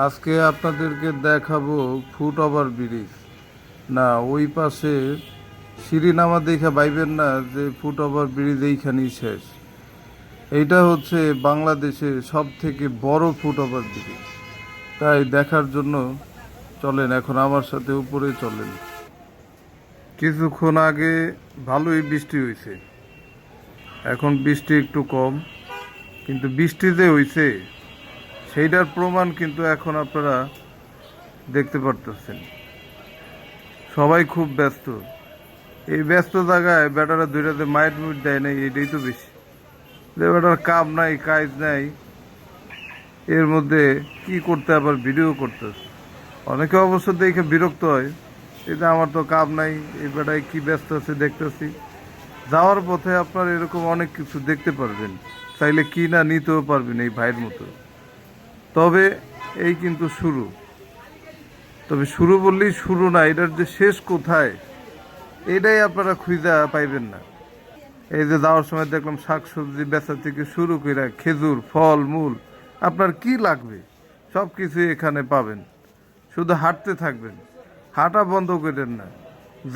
আজকে আপনাদেরকে দেখাবো ফুট ওভার ব্রিজ। না, ওই পাশে সিঁড়ি নামা দেখে বাইবেন না যে ফুট ওভার ব্রিজ এইখানেই শেষ। এইটা হচ্ছে বাংলাদেশের সব থেকে বড় ফুট ওভার ব্রিজ। তাই দেখার জন্য চলেন, এখন আমার সাথে উপরে চলেন। কিছুক্ষণ আগে ভালোই বৃষ্টি হয়েছে। এখন বৃষ্টি একটু কম, কিন্তু বৃষ্টি যে হয়েছে। সেইটার প্রমাণ কিন্তু এখন আপনারা দেখতে পারতেছেন। সবাই খুব ব্যস্ত। এই ব্যস্ত জায়গায় বেটারা দুইটাতে মাইট মুট দেয় নাই, এটাই তো বেশি। যে বেটার কাম নাই, কাজ নাই, এর মধ্যে কি করতে আবার ভিডিও করতেছে। অনেকে অবশ্য দেখে বিরক্ত হয় এটা আমার তো কাম নাই, এই বেটায় কি ব্যস্ত আছে দেখতেছি। যাওয়ার পথে আপনার এরকম অনেক কিছু দেখতে পারবেন। চাইলে কি না নিতেও পারবেন এই ভাইয়ের মতো। তবে এই কিন্তু শুরু। তবে শুরু বললেই শুরু না, এটার যে শেষ কোথায়, এটাই আপনারা খুঁজা পাইবেন না। এই যে যাওয়ার সময় দেখলাম শাকসবজি বেচা থেকে শুরু করে খেজুর, ফল, মূল, আপনার কি লাগবে? সব কিছু এখানে পাবেন। শুধু হাঁটতে থাকবেন, হাঁটা বন্ধ করেন না,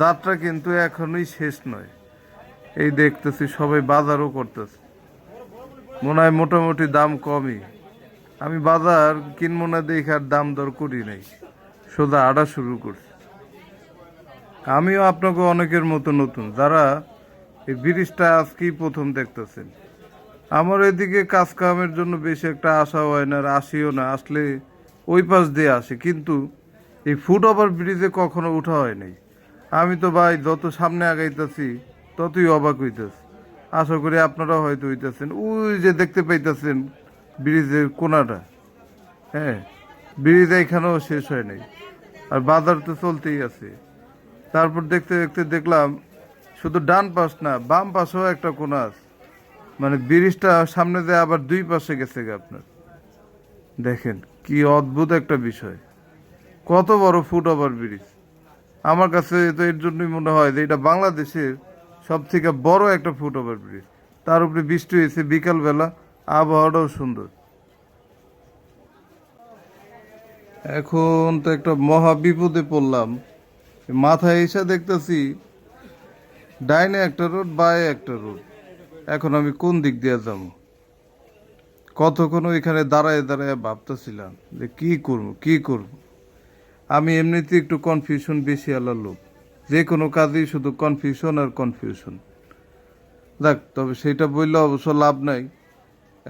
যাত্রা কিন্তু এখনই শেষ নয়। এই দেখতেছি সবাই বাজারও করতেছে। মনে হয় মোটামুটি দাম কমই। আমি বাজার কিনবো না দেখে আর দাম দর করি নাই। সোজা আড়া শুরু করছি। আমিও আপনাকে অনেকের মতো নতুন, যারা এই ব্রিজটা আজকেই প্রথম দেখতেছেন। আমার এদিকে কাজ কামের জন্য বেশি একটা আশা হয় না, আর আসিও না, আসলে ওই পাশ দিয়ে আসে, কিন্তু এই ফুট ওভার ব্রিজে কখনো উঠা হয় নাই। আমি তো ভাই যত সামনে আগাইতেছি, ততই অবাক হইতেছি। আশা করি আপনারাও হয়তো হইতেছেন। ওই যে দেখতে পাইতেছেন ব্রিজের কোনাটা হ্যাঁ ব্রিজ এখানেও শেষ হয় নাই। আর বাজার তো চলতেই আছে। তারপর দেখতে দেখতে দেখলাম, শুধু ডান পাশ না, বাম পাশেও একটা কোনা আছে। মানে ব্রিজটা সামনে দিয়ে আবার দুই পাশে গেছে গে আপনার। দেখেন, কি অদ্ভুত একটা বিষয়। কত বড় ফুট ওভার ব্রিজ। আমার কাছে তো এর জন্যই মনে হয় যে এটা বাংলাদেশের সব থেকে বড় একটা ফুট ওভার ব্রিজ। তার উপরে বৃষ্টি হয়েছে বিকালবেলা। আবহাওয়াটাও সুন্দর। এখন তো একটা মহা বিপদে পড়লাম। মাথায় এসে দেখতেছি, ডাইনে একটা রোড, বায়ে একটা রোড। এখন আমি কোন দিক দিয়ে যাব? কতক্ষণ এখানে দাঁড়ায় দাঁড়ায় ভাবতেছিলাম যে কি করব কি করব? আমি এমনিতে একটু কনফিউশন বেশি আলার লোক যে কোনো কাজেই শুধু কনফিউশন আর কনফিউশন দেখ তবে সেটা বললে অবশ্য লাভ নাই।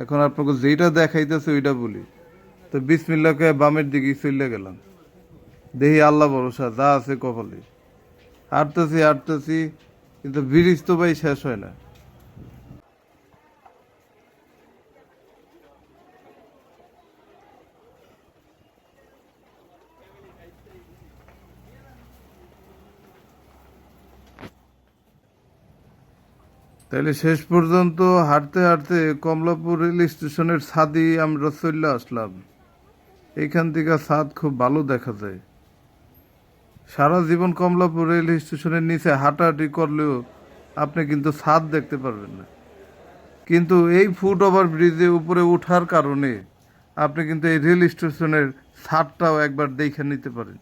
এখন আপনাকে যেইটা দেখাইতেছে ওইটা বলি। তো বিসমিল্লাকে বামের দিকে চলে গেলাম। দেহি আল্লাহ ভরসা, যা আছে কপালে। হাঁটতেছি হাঁটতেছি, কিন্তু ব্রিজ তো ভাই শেষ হয় না। তাহলে শেষ পর্যন্ত হাঁটতে হাঁটতে কমলাপুর রেল স্টেশনের ছাদি আমরা চলে আসলাম। এখান থেকে ছাদ খুব ভালো দেখা যায়। সারা জীবন কমলাপুর রেল স্টেশনের নিচে হাঁটাহাঁটি করলেও আপনি কিন্তু ছাদ দেখতে পারবেন না। কিন্তু এই ফুট ওভার ব্রিজে উপরে ওঠার কারণে আপনি কিন্তু এই রেল স্টেশনের ছাদটাও একবার দেখে নিতে পারেন।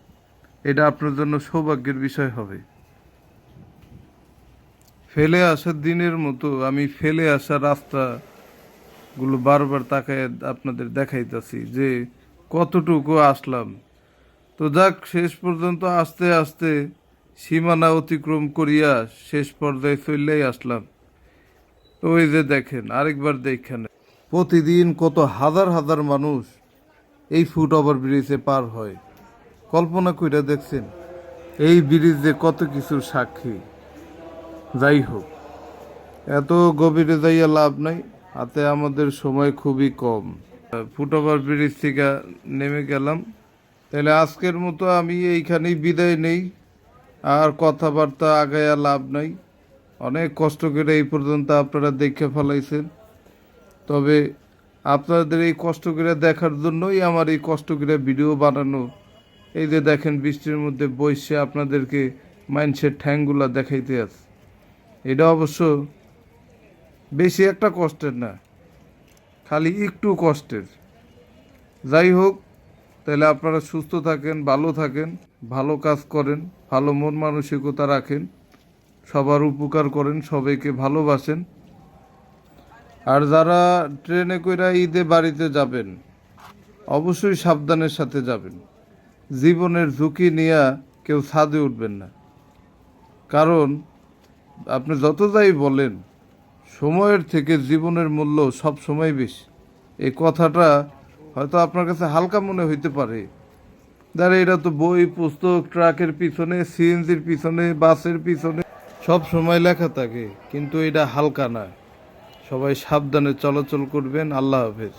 এটা আপনার জন্য সৌভাগ্যের বিষয় হবে। ফেলে আসার দিনের মতো আমি ফেলে আসা রাস্তাগুলো বারবার তাকায় আপনাদের দেখাইতেছি যে কতটুকু আসলাম। তো যাক, শেষ পর্যন্ত আস্তে আস্তে সীমানা অতিক্রম করিয়া শেষ পর্যায়ে চললেই আসলাম। তো ওই যে দেখেন, আরেকবার দেখেন, প্রতিদিন কত হাজার হাজার মানুষ এই ফুট ওভার ব্রিজে পার হয়। কল্পনা কইরা দেখছেন, এই ব্রিজে কত কিছুর সাক্ষী। যাই হোক এত গভীরে যাইয়া লাভ নাই, হাতে আমাদের সময় খুবই কম। ফুটওভার ব্রিজ থেকে নেমে গেলাম। তাহলে আজকের মতো আমি এইখানেই বিদায় নেই। আর কথাবার্তা আগায়া লাভ নাই। অনেক কষ্ট করে এই পর্যন্ত আপনারা দেখে ফেলাইছেন। তবে আপনাদের এই কষ্ট করে দেখার জন্যই আমার এই কষ্ট করে ভিডিও বানানো। এই যে দেখেন বৃষ্টির মধ্যে বসে আপনাদেরকে মাইন্সের ঠ্যাংগুলা দেখাইতে আছে। এটা অবশ্য বেশি একটা কষ্টের না, খালি একটু কষ্টের। যাই হোক, তাহলে আপনারা সুস্থ থাকেন, ভালো থাকেন, ভালো কাজ করেন, ভালো মন মানসিকতা রাখেন, সবার উপকার করেন, সবাইকে ভালোবাসেন। আর যারা ট্রেনে কইরা ঈদে বাড়িতে যাবেন, অবশ্যই সাবধানের সাথে যাবেন। জীবনের ঝুঁকি নিয়ে কেউ ছাদে উঠবেন না। কারণ আপনি যত যাই বলেন, সময়ের থেকে জীবনের মূল্য সব সময় বেশি। এই কথাটা হয়তো আপনার কাছে হালকা মনে হইতে পারে। দাঁড়া এটা তো বই, পুস্তক, ট্রাকের পিছনে, সিএনজির পিছনে, বাসের পিছনে, সব সময় লেখা থাকে, কিন্তু এটা হালকা না সবাই সাবধানে চলাচল করবেন। আল্লাহ হাফেজ।